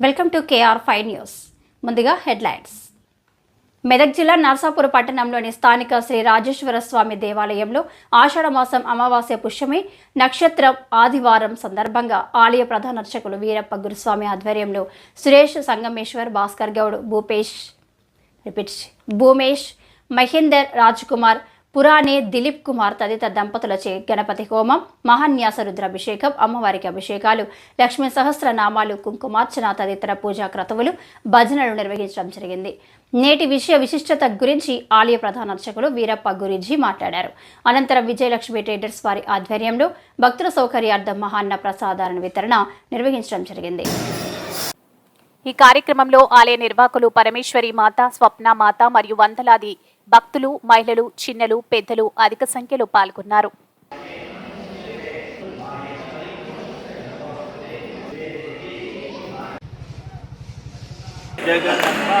Welcome to KR five news. ముందుగా headlines. Medak జిల్లా నర్సాపూర్ పట్టణంలోని స్థానిక శ్రీ రాజేశ్వర స్వామి దేవాలయంలో ఆషాఢమాసం అమావాస్య పుష్యమి నక్షత్రం ఆదివారం సందర్భంగా ఆలయ ప్రధాన అర్చకులు వీరప్ప గురుస్వామి ఆధ్వర్యంలో సురేష్ సంగమేశ్వర్ భాస్కర్ గౌడ్ భూపేష్ రిపీట్ భూమేష్ మహేందర్ రాజ్ కుమార్ పురాణే దిలీప్ కుమార్ తదితర దంపతులచే గణపతి హోమం మహాన్యాస రుద్రాభిషేకం అమ్మవారికి అభిషేకాలు లక్ష్మీ సహస్రనామాలు కుంకుమార్చన తదితర పూజా క్రతువులు భజనలు నిర్వహించడం జరిగింది. నేటి విషయ విశిష్టత గురించి ఆలయ ప్రధాన అర్చకులు వీరప్ప గురిజీ మాట్లాడారు. అనంతరం విజయలక్ష్మి ట్రేడర్స్ వారి ఆధ్వర్యంలో భక్తుల సౌకర్యార్థం మహాన్న ప్రసాదాలను వితరణ నిర్వహించడం జరిగింది. ఈ కార్యక్రమంలో ఆలయ నిర్వాహకులు పరమేశ్వరి మాత స్వప్న మాత మరియు వందలాది భక్తులు మహిళలు చిన్నలు పెద్దలు అధిక సంఖ్యలో పాల్గొన్నారు. జగదంబా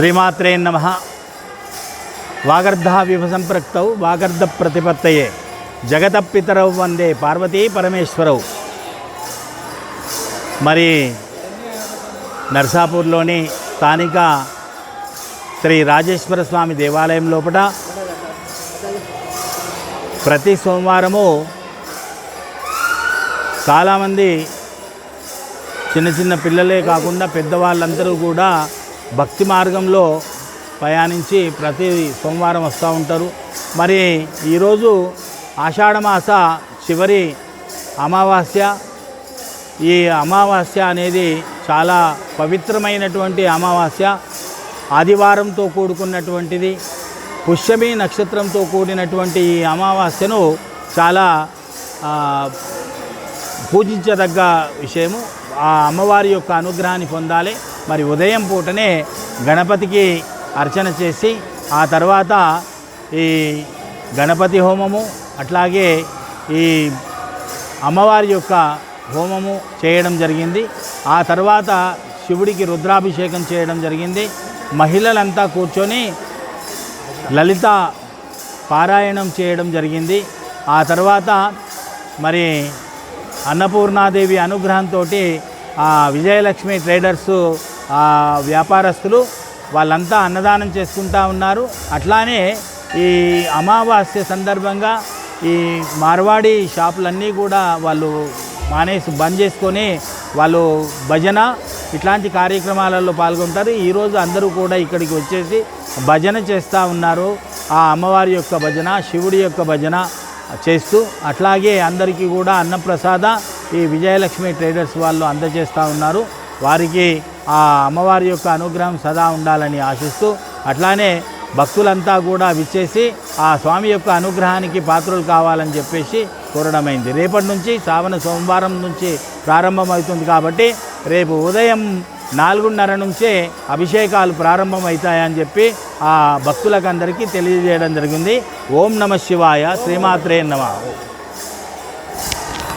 శ్రీమాత్రే నమ. వాగర్ధ విభసంపృక్తౌ వాగర్ధ ప్రతిపత్తయే జగత పితరౌ వందే పార్వతీ పరమేశ్వరౌ. మరి నర్సాపూర్లోని స్థానిక శ్రీ రాజేశ్వర స్వామి దేవాలయం లోపల ప్రతి సోమవారము చాలామంది చిన్న చిన్న పిల్లలే కాకుండా పెద్దవాళ్ళందరూ కూడా భక్తి మార్గంలో ప్రయాణించి ప్రతి సోమవారం వస్తూ ఉంటారు. మరి ఈరోజు ఆషాఢమాస చివరి అమావాస్య. ఈ అమావాస్య అనేది చాలా పవిత్రమైనటువంటి అమావాస్య. ఆదివారంతో కూడుకున్నటువంటిది. పుష్యమి నక్షత్రంతో కూడినటువంటి ఈ అమావాస్యను చాలా పూజించదగ్గ విషయము. ఆ అమ్మవారి యొక్క అనుగ్రహాన్ని పొందాలి. మరి ఉదయం పూటనే గణపతికి అర్చన చేసి ఆ తర్వాత ఈ గణపతి హోమము అట్లాగే ఈ అమ్మవారి యొక్క హోమము చేయడం జరిగింది. ఆ తర్వాత శివుడికి రుద్రాభిషేకం చేయడం జరిగింది. మహిళలంతా కూర్చొని లలిత పారాయణం చేయడం జరిగింది. ఆ తర్వాత మరి అన్నపూర్ణాదేవి అనుగ్రహంతో ఆ విజయలక్ష్మి ట్రేడర్సు వ్యాపారస్తులు వాళ్ళంతా అన్నదానం చేసుకుంటా ఉన్నారు. అట్లానే ఈ అమావాస్య సందర్భంగా ఈ మార్వాడి షాపులన్నీ కూడా వాళ్ళు మానేసి బంద్ చేసుకొని వాళ్ళు భజన ఇట్లాంటి కార్యక్రమాలలో పాల్గొంటారు. ఈరోజు అందరూ కూడా ఇక్కడికి వచ్చేసి భజన చేస్తూ ఉన్నారు. ఆ అమ్మవారి యొక్క భజన శివుడి యొక్క భజన చేస్తూ అట్లాగే అందరికీ కూడా అన్నప్రసాద ఈ విజయలక్ష్మి ట్రేడర్స్ వాళ్ళు అందజేస్తూ ఉన్నారు. వారికి ఆ అమ్మవారి యొక్క అనుగ్రహం సదా ఉండాలని ఆశిస్తూ అట్లానే భక్తులంతా కూడా విచ్చేసి ఆ స్వామి యొక్క అనుగ్రహానికి పాత్రలు కావాలని చెప్పేసి కోరడమైంది. రేపటి నుంచి శ్రావణ సోమవారం నుంచి ప్రారంభమవుతుంది కాబట్టి రేపు ఉదయం నాలుగున్నర నుంచే అభిషేకాలు ప్రారంభమవుతాయని చెప్పి ఆ భక్తులకందరికీ తెలియజేయడం జరిగింది. ఓం నమ శివాయ. శ్రీమాత్రే నమ.